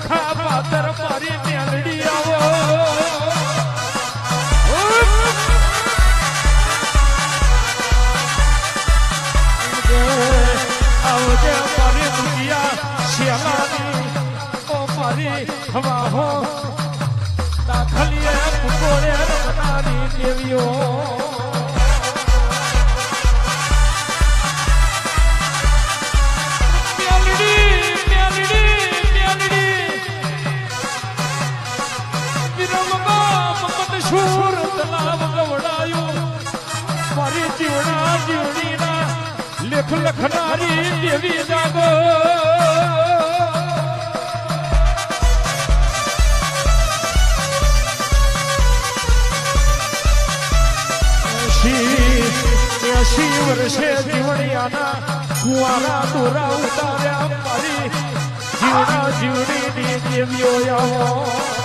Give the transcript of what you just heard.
ખાતર મારી મેલડી આવો આવજે મારી દુનિયા શિયાળાની ઓ મારી હવાહો દાખલીએ ફૂકોળે રમનારી દેવીઓ મમદશૂર તલાવ ગવડાયું મારી જીવણા જીવણીના લેખ લખનારી દેવી જાગો એસી વર્ષે જીવણિયાના કુવારા દોરા ઉતાર્યા મારી જીવણા જીવણીની દેવીઓ આવો